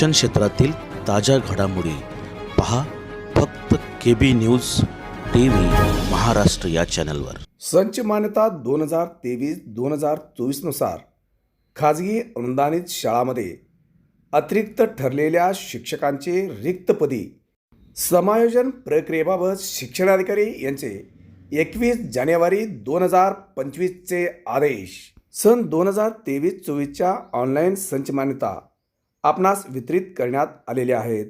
शिक्षण क्षेत्रातील ताज्या घडामोडी पहा फक्त K B news T V Maharashtra या चॅनलवर. संच मान्यता दोन हजार तेवीस दोन हजार चोवीसनुसार खाजगी अनुदानित शाळामध्ये अतिरिक्त ठरलेल्या शिक्षकांचे रिक्तपदी समायोजन प्रक्रियेबाबत शिक्षणाधिकारी यांचे एकवीस जानेवारी दोन हजार पंचवीसचे आदेश. सन दोन हजार तेवीस चोवीसच्या ऑनलाईन संच मान्यता आपणास वितरित करण्यात आलेल्या आहेत.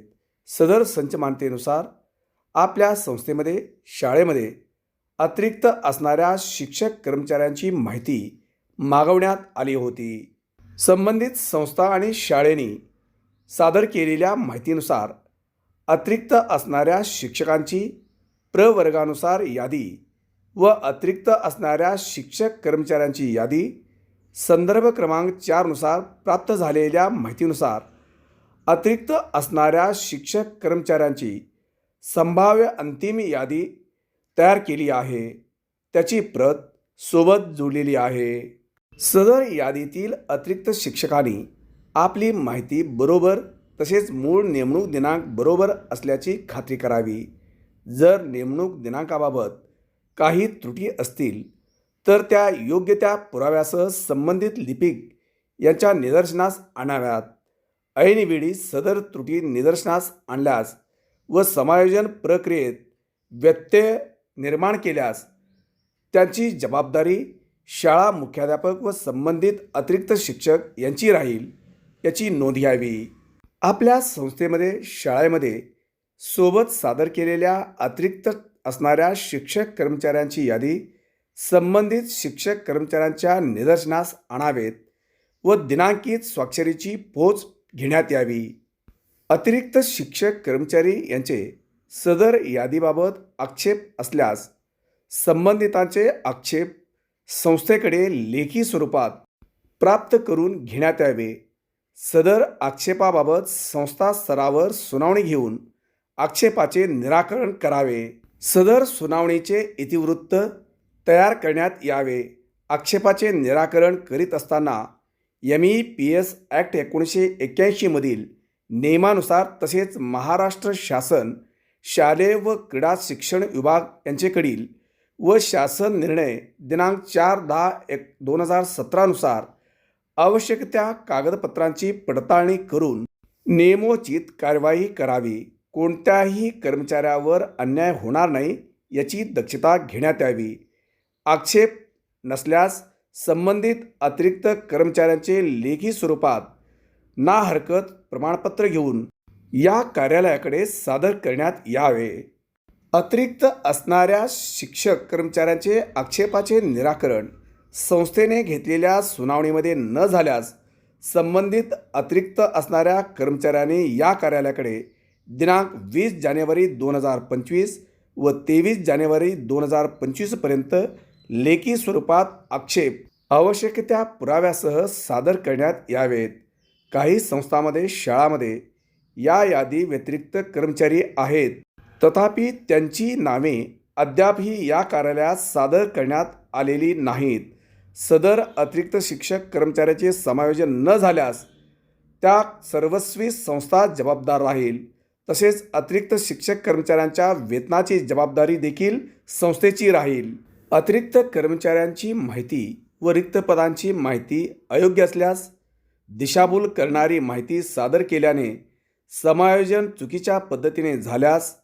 सदर संचमानतेनुसार आपल्या संस्थेमध्ये शाळेमध्ये अतिरिक्त असणाऱ्या शिक्षक कर्मचाऱ्यांची माहिती मागवण्यात आली होती. संबंधित संस्था आणि शाळेनी सादर केलेल्या माहितीनुसार अतिरिक्त असणाऱ्या शिक्षकांची प्रवर्गानुसार यादी व अतिरिक्त असणाऱ्या शिक्षक कर्मचाऱ्यांची यादी संदर्भ क्रमांक चारनुसार प्राप्त झालेल्या माहितीनुसार अतिरिक्त असणाऱ्या शिक्षक कर्मचाऱ्यांची संभाव्य अंतिम यादी तयार केली आहे. त्याची प्रत सोबत जोडलेली आहे. सदर यादीतील अतिरिक्त शिक्षकांनी आपली माहिती बरोबर तसेच मूळ नेमणूक दिनांक बरोबर असल्याची खात्री करावी. जर नेमणूक दिनांकाबाबत काही त्रुटी असतील तर त्या योग्य त्या पुराव्यासह संबंधित लिपिक यांच्या निदर्शनास आणाव्यात. ऐनवेळी सदर त्रुटी निदर्शनास आणल्यास व समायोजन प्रक्रियेत व्यत्यय निर्माण केल्यास त्यांची जबाबदारी शाळा मुख्याध्यापक व संबंधित अतिरिक्त शिक्षक यांची राहील याची नोंद घ्यावी. आपल्या संस्थेमध्ये शाळेमध्ये सोबत सादर केलेल्या अतिरिक्त असणाऱ्या शिक्षक कर्मचाऱ्यांची यादी संबंधित शिक्षक कर्मचाऱ्यांच्या निदर्शनास आणावेत व दिनांकित स्वाक्षरीची पोच घेण्यात यावी. अतिरिक्त शिक्षक कर्मचारी यांचे सदर यादीबाबत आक्षेप असल्यास संबंधितांचे आक्षेप संस्थेकडे लेखी स्वरूपात प्राप्त करून घेण्यात यावे. सदर आक्षेपाबाबत संस्था स्तरावर सुनावणी घेऊन आक्षेपाचे निराकरण करावे. सदर सुनावणीचे इतिवृत्त तयार करण्यात यावे. आक्षेपाचे निराकरण करीत असताना M E P S act एकोणीसशे एक्क्याऐंशीमधील नियमानुसार तसेच महाराष्ट्र शासन शालेय व क्रीडा शिक्षण विभाग यांचेकडील व शासन निर्णय दिनांक चार दहा एक दोन हजार सतरानुसार आवश्यक त्या कागदपत्रांची पडताळणी करून नियमोचित कारवाई करावी. कोणत्याही कर्मचाऱ्यावर अन्याय होणार नाही याची दक्षता घेण्यात यावी. आक्षेप नसल्यास संबंधित अतिरिक्त कर्मचाऱ्यांचे लेखी स्वरूपात ना हरकत प्रमाणपत्र घेऊन या कार्यालयाकडे सादर करण्यात यावे. अतिरिक्त असणाऱ्या शिक्षक कर्मचाऱ्यांचे आक्षेपाचे निराकरण संस्थेने घेतलेल्या सुनावणीमध्ये न झाल्यास संबंधित अतिरिक्त असणाऱ्या कर्मचाऱ्यांनी या कार्यालयाकडे दिनांक वीस जानेवारी दोन हजार पंचवीस व तेवीस जानेवारी दोन हजार पंचवीसपर्यंत लेखी स्वरूपात आक्षेप आवश्यक त्या पुराव्यासह सादर करण्यात यावेत. काही संस्थांमध्ये शाळामध्ये या यादी व्यतिरिक्त कर्मचारी आहेत. तथापि त्यांची नावे अद्यापही या कार्यालयात सादर करण्यात आलेली नाहीत. सदर अतिरिक्त शिक्षक कर्मचाऱ्याचे समायोजन न झाल्यास त्या सर्वस्वी संस्था जबाबदार राहील. तसेच अतिरिक्त शिक्षक कर्मचाऱ्यांच्या वेतनाची जबाबदारी देखील संस्थेची राहील. अतिरिक्त कर्मचाऱ्यांची माहिती व रिक्त पदांची माहिती अयोग्य असल्यास दिशाभूल करणारी माहिती सादर केल्याने समायोजन चुकीच्या पद्धतीने झाल्यास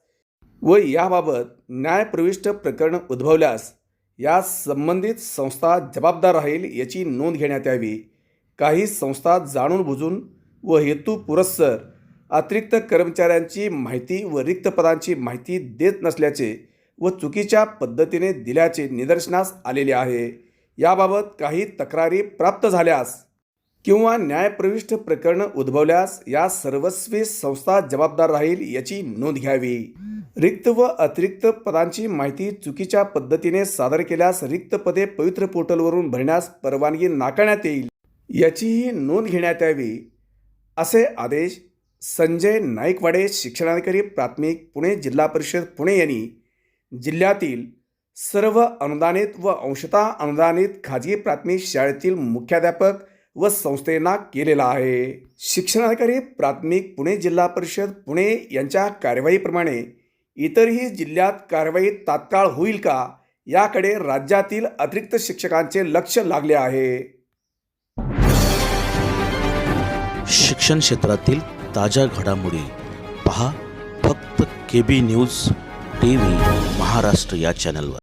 व याबाबत न्यायप्रविष्ट प्रकरण उद्भवल्यास या संबंधित संस्था जबाबदार राहील याची नोंद घेण्यात यावी. काही संस्था जाणून बुजून व हेतू पुरस्सर अतिरिक्त कर्मचाऱ्यांची माहिती व रिक्त पदांची माहिती देत नसल्याचे व चुकीच्या पद्धतीने दिल्याचे निदर्शनास आलेले आहे. याबाबत काही तक्रारी प्राप्त झाल्यास किंवा न्यायप्रविष्ट प्रकरण उद्भवल्यास या सर्वस्वी संस्था जबाबदार राहील याची नोंद घ्यावी. रिक्त व अतिरिक्त पदांची माहिती चुकीच्या पद्धतीने सादर केल्यास रिक्त पदे पवित्र पोर्टलवरून भरण्यास परवानगी नाकारण्यात येईल याचीही नोंद घेण्यात यावी असे आदेश संजय नाईकवाडे शिक्षणाधिकारी प्राथमिक पुणे जिल्हा परिषद पुणे यांनी जिल्ह्यातील सर्व अनुदानित व अंशतः अनुदानित खाजगी प्राथमिक शाळेतील मुख्याध्यापक व संस्थेना केलेला आहे. शिक्षणाधिकारी प्राथमिक पुणे जिल्हा परिषद पुणे यांच्या कारवाईप्रमाणे इतरही जिल्ह्यात कारवाई तात्काळ होईल का याकडे राज्यातील अतिरिक्त शिक्षकांचे लक्ष लागले आहे. शिक्षण क्षेत्रातील ताज्या घडामोडी पहा. फक्त K B news T V Maharashtra या चॅनलवर